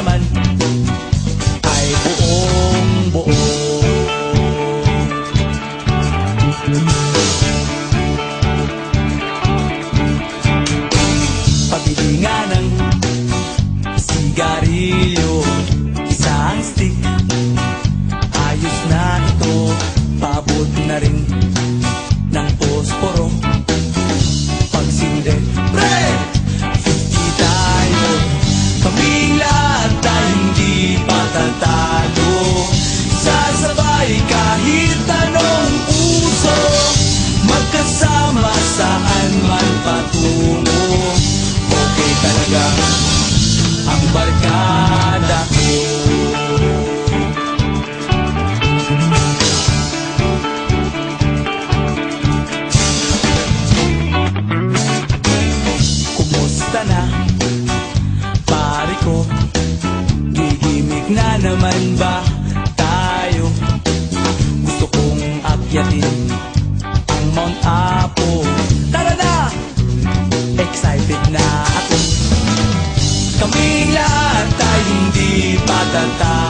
naman. Kumusta na? Pare ko Gigimik na naman ba tayo? Gusto kong akyatin Ang Mount Apo Tara na! Excited na ako Kaming lahat ay hindi matatapos